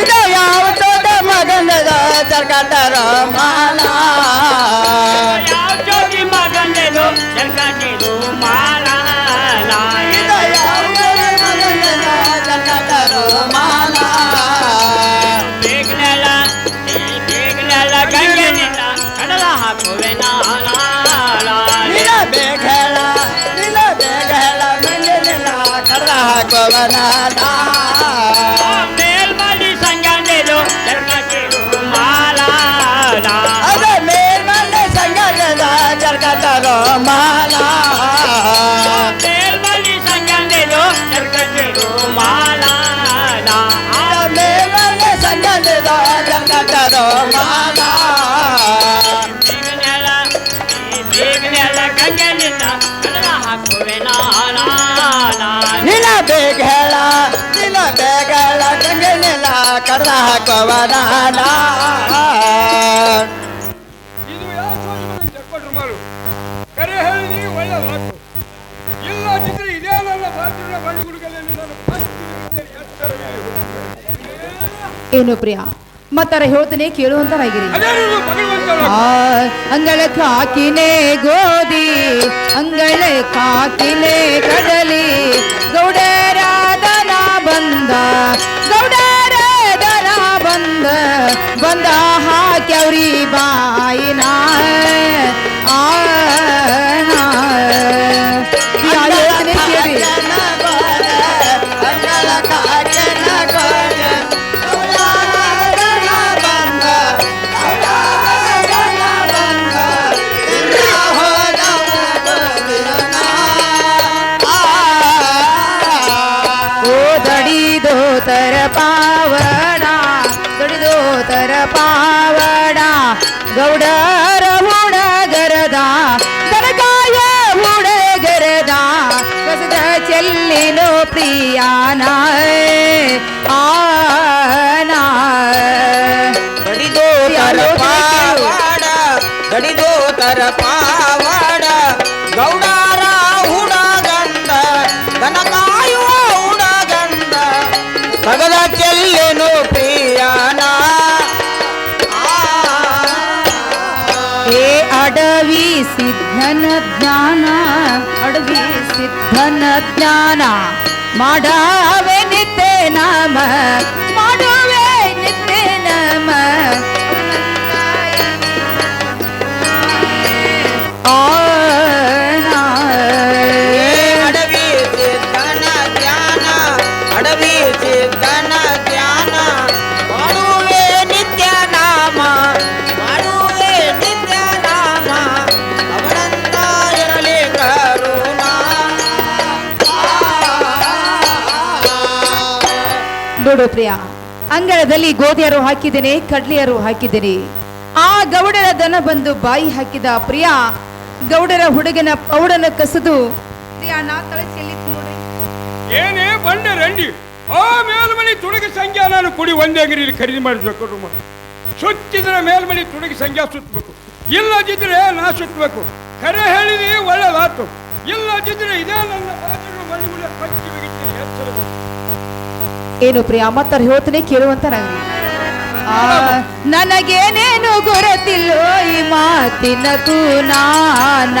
ಇದು ಜರ್ಕಟರ ಮಾಲ ಮೇಲ್ಮಡಿ ಸಂಗಂದೆದು ಜರ್ಕಟ್ಟಿದು ಮಾಲ ಮೇಲ್ಮನೆ ಸಂಗದ ಜರ್ಕಟರ ಮಾಲ ಬೇಗನೆಲ್ಲ ಬೇಗನೆಲ್ಲ ಗಂಗೆನಿಂದ ಕಡಲ ಹಾಕುವೆ ನಾನ ನಿನ ಏನು ಪ್ರಿಯ? ಮತ್ತಾರ ಹೇಳ್ತೇನೆ ಕೇಳುವಂತರಾಗಿರಿ ಅಂಗಳ ಕಾಕಿನೇ ಗೋಧಿ ಅಂಗಳ ಕಾಕಿನೇ ಕಡಲಿ. ಗೌಡರಾದನ ಬಂದ ಗೌಡರಾದನ ಬಂದ ಬಂದ ಹಾಕ್ಯವ್ರಿ ಬಾಯಿನ. ಪ್ರಿಯಾನ ಆನ ಗಡಿದೋ ತರ ಪಾವಾಡ ಗಡಿದೋ ತರ ಪಾವಾಡ ಗೌಡಾರ ಹುಡಗಂಡ ದನಕಾಯುವ ಹುಡಗಂಡ ಸಗದ ಚೆಲ್ಲೆನು ಪ್ರಿಯಾನ. ಏ ಅಡವಿ ಸಿದ್ಧನ ಜ್ಞಾನ ಅಡವಿ ಸಿದ್ಧನ ಜ್ಞಾನ ಮಾಡಾವೆ ನಿತ್ಯ ನಾಮ ನೋಡು ಪ್ರಿಯ. ಅಂಗಳದಲ್ಲಿ ಗೋಧಿಯರು ಹಾಕಿದ್ದೇನೆ, ಕಡ್ಲಿಯರು ಹಾಕಿದ್ದೀನಿ. ಆ ಗೌಡರ ದನ ಬಂದು ಬಾಯಿ ಹಾಕಿದ ಪ್ರಿಯ, ಗೌಡರ ಹುಡುಗನ ಪೌಡನ ಕಸದು ಪ್ರಿಯ, ನಾ ತಲೆ ಚೆಲ್ಲಿತ್ತು ನೋಡ್ರಿ. ಏನೇ ಬಂಡೆ ರಂಡಿ. ಆ ಮೇಲ್ಮನಿ ತುಡುಗಿ ಸಂಖ್ಯಾ ನಾನು ಕುಡಿ, ಒಂದೇ ಅಂಗಡಿಯಲ್ಲಿ ಖರೀದಿ ಮಾಡಿಸ್ಬೇಕು ಸುತ್ತಿದ್ರೆ ಮೇಲ್ಮನಿ ತುಡುಗಿ ಸಂಖ್ಯಾ ಸುತ್ತಬೇಕು. ಇಲ್ಲದಿದ್ರೆ ನಾ ಸುತ್ತಬೇಕು. ಕರೆ ಹೇಳಿದಿ ಒಳ್ಳೆದಾತು ಇಲ್ಲದಿದ್ರೆ ಇದೇ ನನ್ನ ಬಂಡು ಗುಡಿ ಪಚ್ಚಿ ಏನು ಪ್ರಿಯ ಮತ್ತಾರ ಹೇಳ್ತಾನೆ ಕೇಳುವಂತ ನನಗೇನೇನು ಗೊರತಿಲ್ಲೋ ಈ ಮಾತಿನ ತೂನಾನ.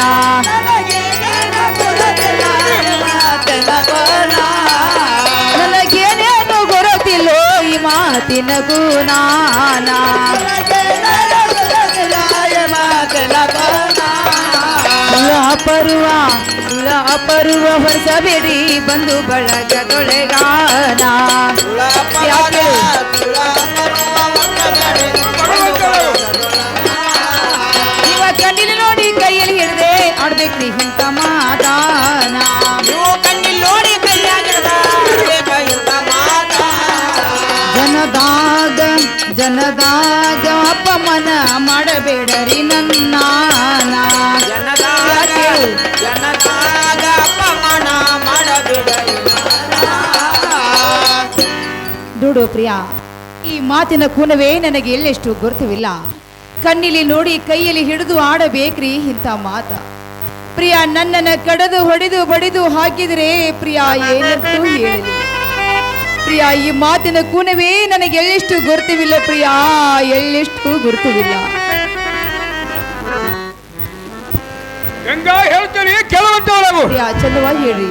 ನನಗೇನೇನು ಗೊರತಿಲ್ಲೋ ಈ ಮಾತಿನ ಗುಣಾನ ಪರುವ ಪರುವ ಹೊರಸಬೇಡಿ ಬಂದು ಬಳಗದೊಳೆಗಾನ ಇವ ಕಣ್ಣಿನ ನೋಡಿ ಕೈಯಲ್ಲಿ ಹಿಡಿದೆ ಆಡ್ಬೇಕ್ರಿ ಇಂಥ ನೋಡಿ ಜನದಾಗ ಜನದಾಗ ಅಪಮನ ಮಾಡಬೇಡರಿ ನನ್ನ. ನೋಡು ಪ್ರಿಯ. ಈ ಮಾತಿನ ಕುನವೇ ನನಗೆ ಎಲ್ಲೆಷ್ಟು ಗುರುತವಿಲ್ಲ. ಕಣ್ಣಿಲಿ ನೋಡಿ ಕೈಯಲ್ಲಿ ಹಿಡಿದು ಆಡಬೇಕ್ರಿ ಇಂಥ ಮಾತ. ಪ್ರಿಯ ನನ್ನನ್ನು ಕಡದು ಹೊಡೆದು ಬಡಿದು ಹಾಕಿದ್ರೆ ಪ್ರಿಯ ಏನಂತೂ ಹೇಳಲಿ ಪ್ರಿಯ ಈ ಮಾತಿನ ಕೂನವೇ ನನಗೆ ಎಲ್ಲೆಷ್ಟು ಗುರುತವಿಲ್ಲ ಪ್ರಿಯ ಎಲ್ಲೆಷ್ಟು ಗುರುತವಿಲ್ಲ. ಗಂಗಾ ಹೇಳ್ತೇನೆ ಕೆಲವಂತ ಪ್ರಿಯ ಚಂದವಾಗಿ ಹೇಳ್ರಿ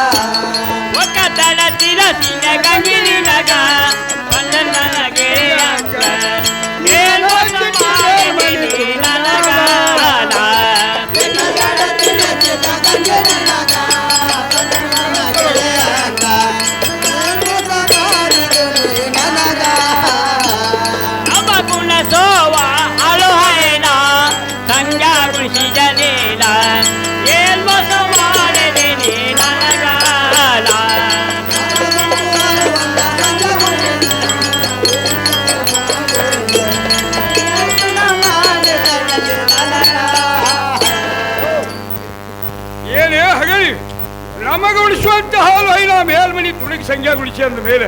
ಉಳಿಸಿ ಅಂದ ಮೇಲೆ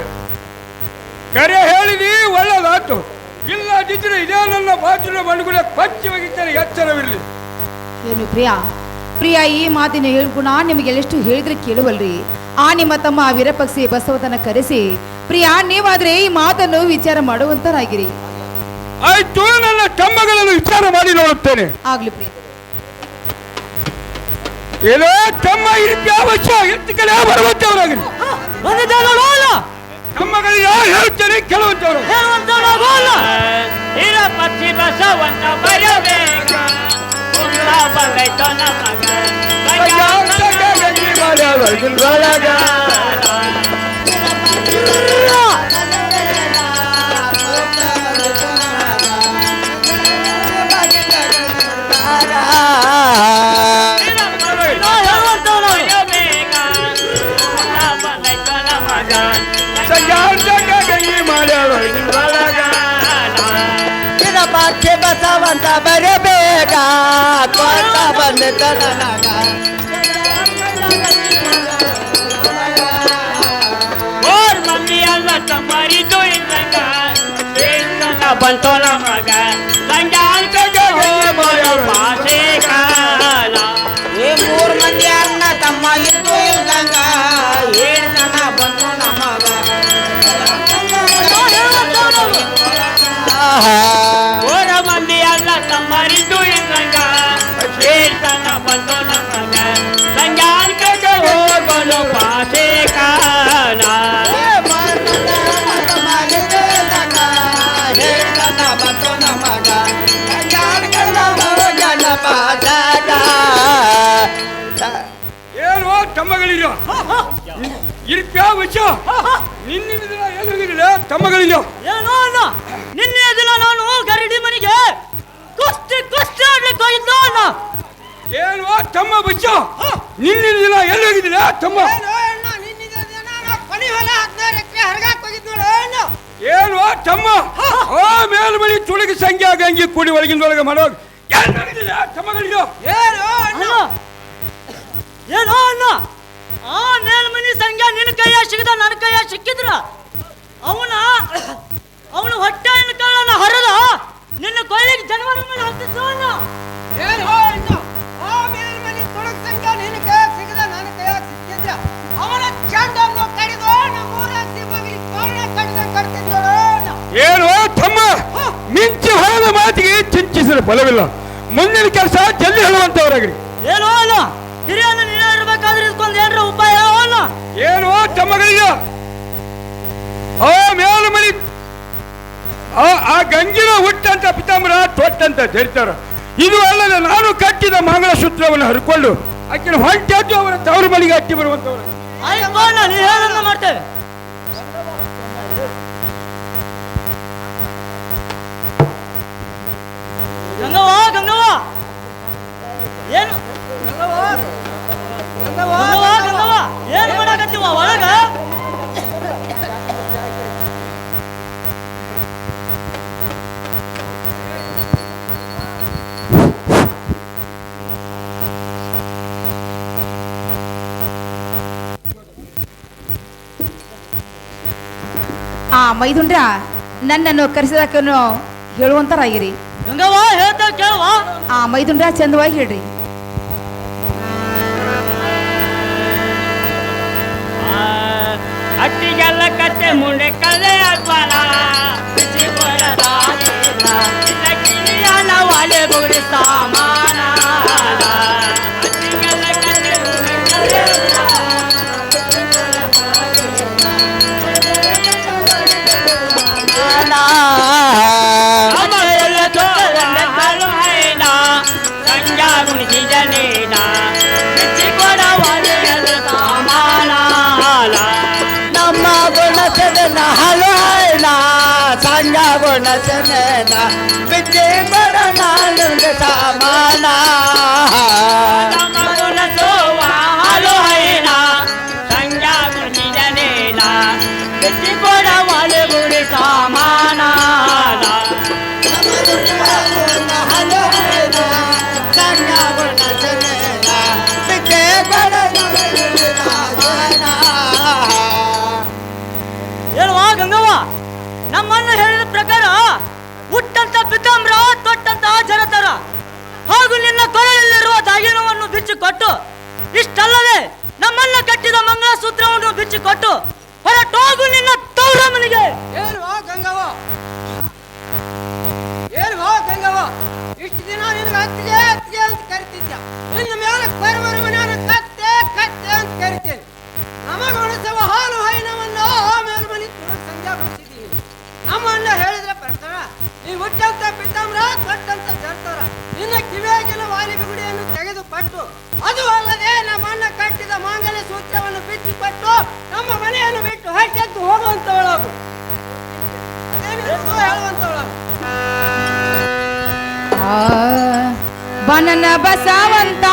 ಕರೆ ಹೇಳಿದಿ ಒಳ್ಳೇದಾತು ಇಲ್ಲದಿದ್ರೆ ಇದೇ ನನ್ನ ಬಾಜಿನ ಮಣ್ಣುಗುಡ ಪಚ್ಚಿ ಒಗಿತಾರೆ ಎಚ್ಚರವಿರಲಿ. ಏನು ಪ್ರಿಯಾ? ಪ್ರಿಯಾ ಈ ಮಾತಿನ ಹೇಳ್ಗುಣ ನಿಮಗೆ ಎಷ್ಟು ಹೇಳಿದ್ರೆ ಕೇಳುವಲ್ರಿ. ಆ ನಿಮ್ಮ ತಮ್ಮ ವೀರಪಕ್ಷಿ ಬಸವತನ ಕರೆಸಿ ಪ್ರಿಯಾ ನೀವಾದ್ರೆ ಈ ಮಾತನ್ನು ವಿಚಾರ ಮಾಡುವಂತರಾಗಿರಿ. ಆಯ್ತು ನನ್ನ ತಮ್ಮಗಳನ್ನು ವಿಚಾರ ಮಾಡಿ ನೋಡುತ್ತೇನೆ. ಆಗ್ಲಿ ಪ್ರಿಯ. ಏನೋ ತಮ್ಮ ರೀತಿ ಅವಶ್ಯ ಎಷ್ಟು ಕಡೆ ಬರುವಂತವರಾಗಿ ತಮ್ಮಗಳಿಗೆ ಹೇಳ್ತೇನೆ ಕೆಲವಂತವರು ಇರ ಪಕ್ಷಿ ಬಸವಂತ ಬರಬೇಕ ಕುಂದ ಬಂದೈತೋ ನಮಗ ಬರಬೇಕ ಪಾಠ್ಯ ಬಸವಂತ ಬರಬೇಕ ಕೊಟ್ಟ ಬಂದ ನನಗ ಓರ್ ಮಂದಿ ಅಲ್ಲ ತಮ್ಮರಿದು ಇದ್ದಂಗ. ಬಂತೋ ನಮಗ. ಓರ ಮಂದಿ ಅಲ್ಲ ತಮ್ಮರಿದು ಇದ್ದಂಗ ಏನ ಬಂತೋ ನಮಗ ಸಂಜಾಲ್ಕಗೆ ಹೋಗೋದು ಪಾಸೆ ಕಾಲ ಏನು ತಮ್ಮಗಳಿಲ್ಲ ಇರ್ಪ್ಯಾ ವಿಷ ನಿನ್ನಿನ ದಿನ ಎಲ್ಲಿ ಹೋಗಿರಲಿಲ್ಲ ತಮ್ಮಗಳಿಲ್ಲ? ಏನೋ ಅಣ್ಣ ನಿನ್ನೆ ದಿನ ನಾನು ಗರಡಿ ಮನೆಗೆ ಕುಸ್ತಿ ಕುಸ್ತಿ ಆಡ್ಲಿಕ್ಕೆ ಹೋಗಿದ್ದು ಅಣ್ಣ ಏನು ತಮ್ಮ ವಿಷ ನಿನ್ನಿನ ದಿನ ಎಲ್ಲಿ ಹೋಗಿದ್ದಿಲ್ಲ ತಮ್ಮ? ಏನು ತಮ್ಮ? ಆ ಮೇಲ್ಮನಿ ತುಳುಗಿ ಸಂಖ್ಯೆ ಗಂಗಿ ಕೂಡಿ ಒಳಗಿಂದೊಳಗೆ ಮಾಡೋ ಎಲ್ಲಿ ಹೋಗಿದ್ದಿಲ್ಲ ತಮ್ಮಗಳಿಲ್ಲ? ಅಣ್ಣ. ಏನೋ ಅಣ್ಣ. ಆ ಮೇಲ್ಮನಿ ಸಂಘ ನಿನ್ನ ಕೈಯ ಸಿಗದ ನನ್ನ ಕೈಯ ಸಿಕ್ಕಿದ್ರ ಅವನ ಅವನು ಹೊಟ್ಟೆ ಕಳ್ಳನ ಹರಿದ ನಿನ್ನ ಕೊಯ್ಲಿಗೆ ಜನವರ ಮೇಲೆ ಅಣ್ಣ. ಏನು ತಮ್ಮ? ಮಿಂಚಿ ಹೊರದ ಮಾತಿಗೆ ಚಿಂಚಿಸಿದ ಫಲವಿಲ್ಲ ಮುಂದಿನ ಕೆಲಸ ಜಲ್ದಿ ಹೇಳುವಂತವರಾಗಿರಿ. ಏನೋ ಅಲ್ಲ ಹಿರಿಯಣ್ಣ ಏನು ತಮ್ಮಗಳಿಲ್ಲ ಆ ಮೇಲ್ಮನಿ ಆ ಆ ಗಂಗಿನ ಹುಟ್ಟಂತ ಪಿತಾಂಬರ ತೊಟ್ಟಂತ ಧರಿತಾರ ಇದು ಅಲ್ಲದೆ ನಾನು ಕಟ್ಟಿದ ಮಂಗಳಸೂತ್ರವನ್ನು ಹರ್ಕೊಂಡು ಆಕಿನ ಹೊಂಟದ್ದು ಅವರ ತವರು ಮನೆಗೆ ಹಟ್ಟಿ ಬರುವಂತವರು ಮಾಡ್ತೇವೆ. ಮೈದುಂಡ್ರ ನನ್ನನ್ನು ಕರೆಸಿದಕ್ಕನ್ನು ಹೇಳುವಂತರಾಗಿರಿ. ಗಂಗವ್ವ ಹೇಳ್ತಾ ಕೇಳುವ. ಆ ಮೈದುಂಡ್ರ ಚಂದವಾಗಿ ಹೇಳ್ರಿ. ಅಟ್ಟಿಗೆಲ್ಲ ಕತ್ತೆ ಮುಂಡೆ ಕಲೆ ಅದ್ವಾಲ ವಾಲೆ ಬುಡಿ ಸಾಮಾನ ಅಟ್ಟಿಗೆಲ್ಲ ಸಂಜ ಗುಣಸನ ಬಿದ್ದೆ ಬಡ ನಾನು ಸಾಮಾನ. ಸಂಜ ನಮ್ಮನ್ನ ಹೇಳಿದ ಪ್ರಕಾರ ಹುಟ್ಟಂತ ಪಿತಾಮ್ರ ತೊಟ್ಟಂತ ಜನತರ ಹಾಗೂ ನಿನ್ನ ಕೊರಳಲ್ಲಿರುವ ದಾಗಿನವನ್ನು ಬಿಚ್ಚಿಕೊಟ್ಟು ಇಷ್ಟಲ್ಲದೆ ಬನನ ಬಸವಂತ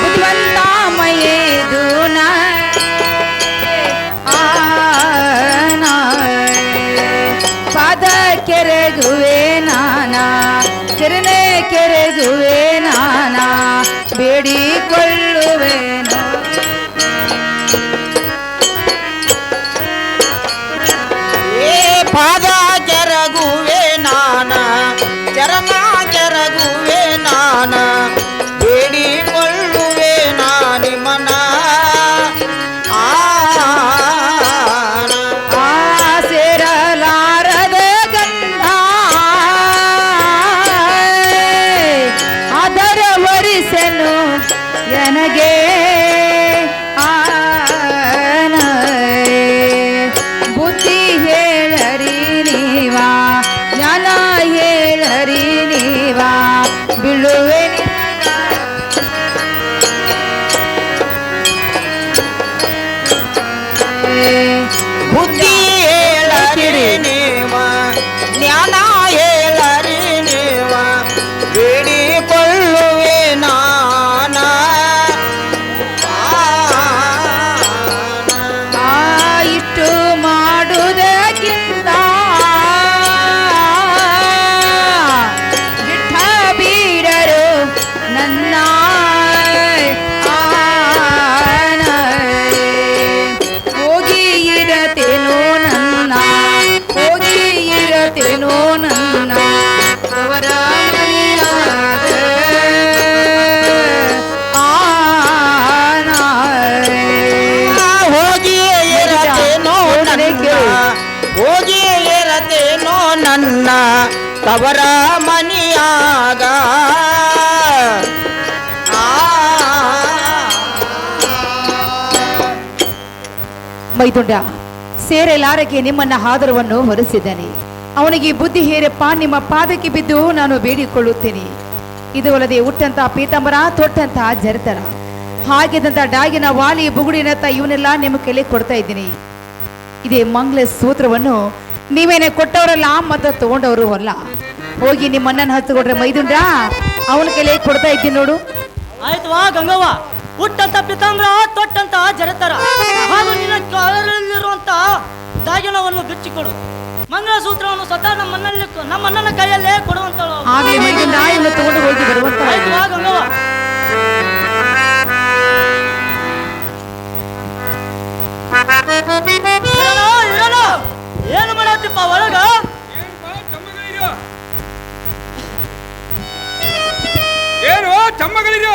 ಬುದ್ಧಿವಂತ ಮೈದು ಪದ ಕೆರೆಗುವೆ ನಾನಾ ಕೆರನೆ ಕೆರೆಗುವೆ ನನ್ನ ತವರ ಮನಿಯಾಗ. ಮೈದುಂಡ ಸೇರೆಲಾರಕ್ಕೆ ನಿಮ್ಮನ್ನ ಆದರವನ್ನು ಹೊರಿಸಿದ್ದಾನೆ. ಅವನಿಗೆ ಬುದ್ಧಿ ಹೇರಪ್ಪ, ನಿಮ್ಮ ಪಾದಕ್ಕೆ ಬಿದ್ದು ನಾನು ಬೇಡಿಕೊಳ್ಳುತ್ತೇನೆ. ಇದು ಅಲ್ಲದೆ ಹುಟ್ಟಂತ ಪೀತಂಬರ, ತೊಟ್ಟಂತ ಜರತರ ಹಾಗೆದಂತ ಡಾಗಿನ ವಾಲಿ ಬುಗುಡಿನತ್ತ ಇವನ್ನೆಲ್ಲ ನಿಮ್ಮ ಕೈಲಿ ಕೊಡ್ತಾ ಇದ್ದೀನಿ. ಇದೇ ಮಂಗ್ಲ ಸೂತ್ರವನ್ನು ನೀವೇನೆ ಕೊಟ್ಟವರಲ್ಲ ಮತ್ತು ತಗೊಂಡವರು ಅಲ್ಲ. ಹೋಗಿ ನಿಮ್ಮ ಅಣ್ಣನ ಕೊಡ್ರೆ ಮೈದುಂಡ ಅವನ ಕೈಲಿ ಕೊಡ್ತಾ ಇದ್ದೀನಿ ನೋಡು. ಆಯ್ತು ವಾ ಗಂಗವ್ವ. ಹುಟ್ಟಂತ ಪಿತಾಂಬ್ರ ತೊಟ್ಟಂತ ಜರತರ ಹಾಗೂ ನಿನ್ನ ಕಾಲರಲ್ಲಿರುವಂತ ದಾಗಿನವನ್ನು ಬಿಚ್ಚಿಕೊಡು. ಮಂಗಳಸೂತ್ರವನ್ನು ಸ್ವತಃ ನಮ್ಮನ್ನಲ್ಲಿ ನಮ್ಮಣ್ಣನ ಕೈಯಲ್ಲೇ ಕೊಡುವಂತ ಹಾಗೆ ಮೈದುಂಡ ಇವನು ತಗೊಂಡು ಹೋಗಿ ಬರುವಂತ ಆಯ್ತು ವಾ ಗಂಗವ್ವ. ಆತಪ್ಪ ಒಳಗ? ಏನು ಚಮ್ಮಗಳಿರೋ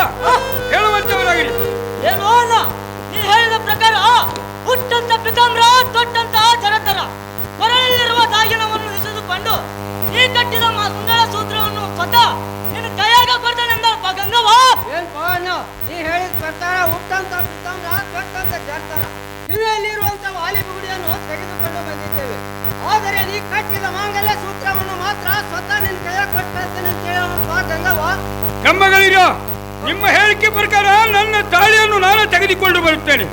ಹೇಳುವಂತವರಾಗಿ ಏನು ಅಣ್ಣ ನೀ ಹೇಳಿದ ಪ್ರಕಾರ ಹುಟ್ಟಂತ ಪಿತಾಮ್ರ ತೊಟ್ಟಂತ ಜಗತ್ತರ ಕೊರಳಲ್ಲಿರುವ ದಾಗಿನವನ್ನು ನೆಸೆದುಕೊಂಡು ನೀ ಕಟ್ಟಿದ ಸುಂದರ ಸೂತ್ರವನ್ನು ಸ್ವತಃ ನಿನ್ನ ಕೈಯಾಗ ಕೊಡ್ತಾನೆಂದಪ್ಪ ಗಂಗವ್ವ. ಏನ್ ಪವನು ನೀ ಹೇಳಿದ ಪ್ರಕಾರ ಹುಟ್ಟಂತ ಪಿತಾಮ್ರ ತೊಟ್ಟಂತ ಜಗತ್ತರ ವಾಲಿ ವಾಲಿಬುಗುಡಿಯನ್ನು ತೆಗೆದುಕೊಂಡು ಬಂದಿದ್ದೆ ಆದರೆ ನೀ ಕಟ್ಟಿದ ಮಾಂಗಲ್ಯ ಸೂತ್ರವನ್ನು ಮಾತ್ರ ಸ್ವತಃ ನಿನ್ನ ಕೈಯ ಕೊಟ್ಟಿರ್ತೇನೆ ಅಂತ ಹೇಳುವ ಸ್ವಾಗಂಗವ ತಮ್ಮಗಳಿರ ನಿಮ್ಮ ಹೇಳಿಕೆ ಪ್ರಕಾರ ನನ್ನ ತಾಳಿಯನ್ನು ನಾನು ತೆಗೆದುಕೊಂಡು ಬರುತ್ತೇನೆ.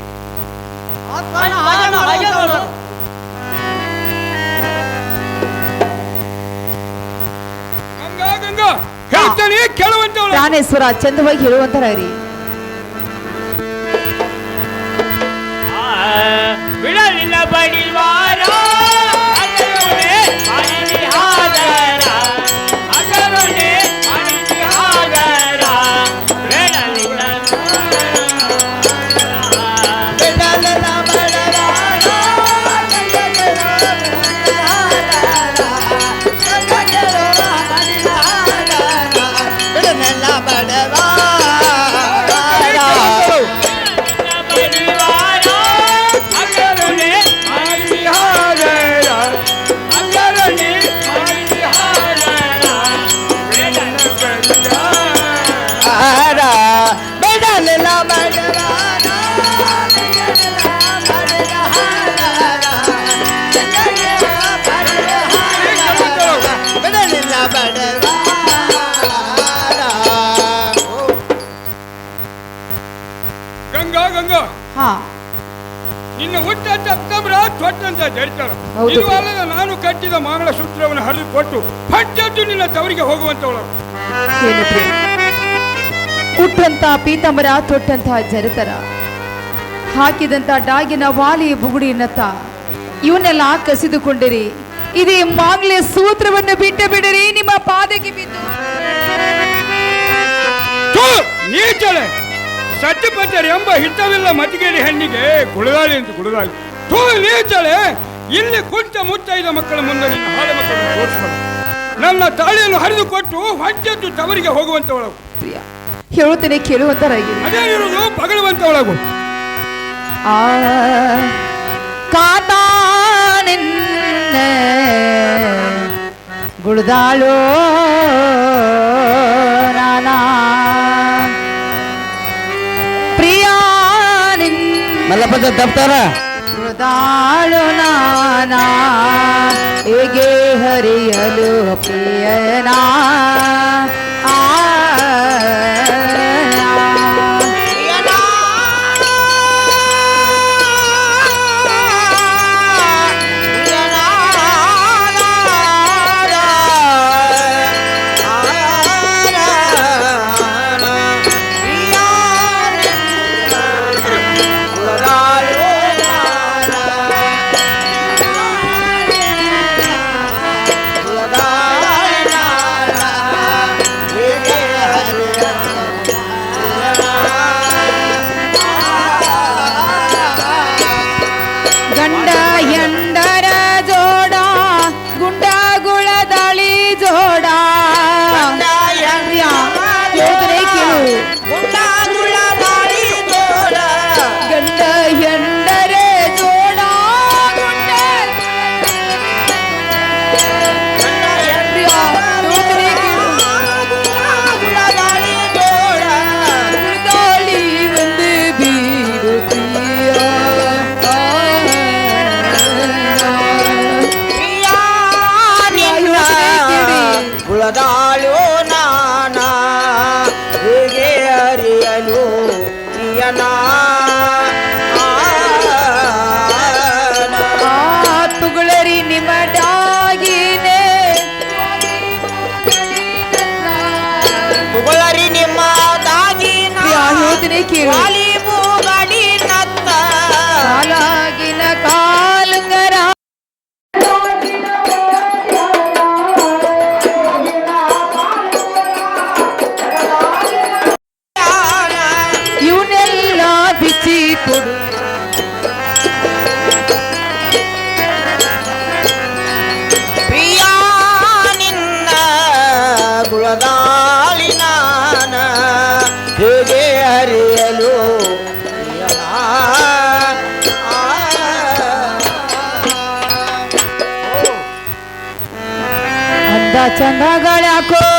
ಆತ್ಮನ ಹಾಗೆ ಮಾಡು. ಗಂಗಾ ಗಂಗಾ ಹೇಳ್ತೇನೆ ಕೇಳುವಂತವಳು. ಪ್ರಾಣೇಶ್ವರ ಚಂದವಾಗಿ ಹೇಳುವಂತರಾಗ್ರಿ ಬಿಡಲಿಲ್ಲ ಬಡಿವಾರ ತೊಟ್ಟಂತ ಜಡಿತಾರ. ಇದು ಅಲ್ಲದ ನಾನು ಕಟ್ಟಿದ ಮಂಗಳ ಸೂತ್ರವನ್ನು ಹರಿದು ಕೊಟ್ಟು ಪಂಚದ್ದು ನಿನ್ನ ತವರಿಗೆ ಹೋಗುವಂತವಳು. ಕುಟ್ಟಂತ ಪೀತಂಬರ ತೊಟ್ಟಂತ ಜರತರ. ಹಾಕಿದಂತ ಡಾಗಿನ ವಾಲಿ ಬುಗುಡಿ ನತ್ತ. ಇವನ್ನೆಲ್ಲ ಕಸಿದುಕೊಂಡಿರಿ. ಇದೇ ಮಾಂಗ್ಲೆ ಸೂತ್ರವನ್ನು ಬಿಟ್ಟ ಬಿಡರಿ ನಿಮ್ಮ ಪಾದಕ್ಕೆ ಬಿದ್ದು. ನೀಚಳೆ. ಸತ್ಯಪಂಚರ್ ಎಂಬ ಹಿತವಿಲ್ಲ ಮತಿಗೇರಿ ಹೆಣ್ಣಿಗೆ. ಗುಳದಾಳಿ ಅಂತ ಗುಳದಾಳಿ ನೀಚಳೆ. ಇಲ್ಲಿ ಕುಂತ ಮುತ್ತೈದ ಮಕ್ಕಳ ಮುಂದೆ ನಿನ್ನ ಹಾಳು ಮಕ್ಕಳನ್ನು ನನ್ನ ತಾಳಿಯನ್ನು ಹರಿದು ಕೊಟ್ಟು ಹೊಂಚದ್ದು ತವರಿಗೆ ಹೋಗುವಂತವಳು. ಪ್ರಿಯ ಹೇಳುತ್ತೇನೆ ಕೇಳುವಂತರಾಗಿರಿ ಅದೇನಿರುವುದು ಪಗಳುವಂತವಳಗು ಆ ಕಾತಾ ನಿನ್ನ ಗುಡ್ದಾಳೋ ನಾನಾ. ಪ್ರಿಯ ನಿನ್ನ ಮಲ್ಲಪ್ಪ ದಪ್ತರ. ಗುಡ್ದಾಳು ನಾನಾ ಹೇಗೆ ಹರಿಯಲು ಪ್ರಿಯನಾ ಆ ఆస్థితుడు ప్రియా నిన్న గుಳದಾಲಿನ ಹೇಗೆ ಹರಿಯಲು ಅಂದ ಚಂದಗಳ ಕೋ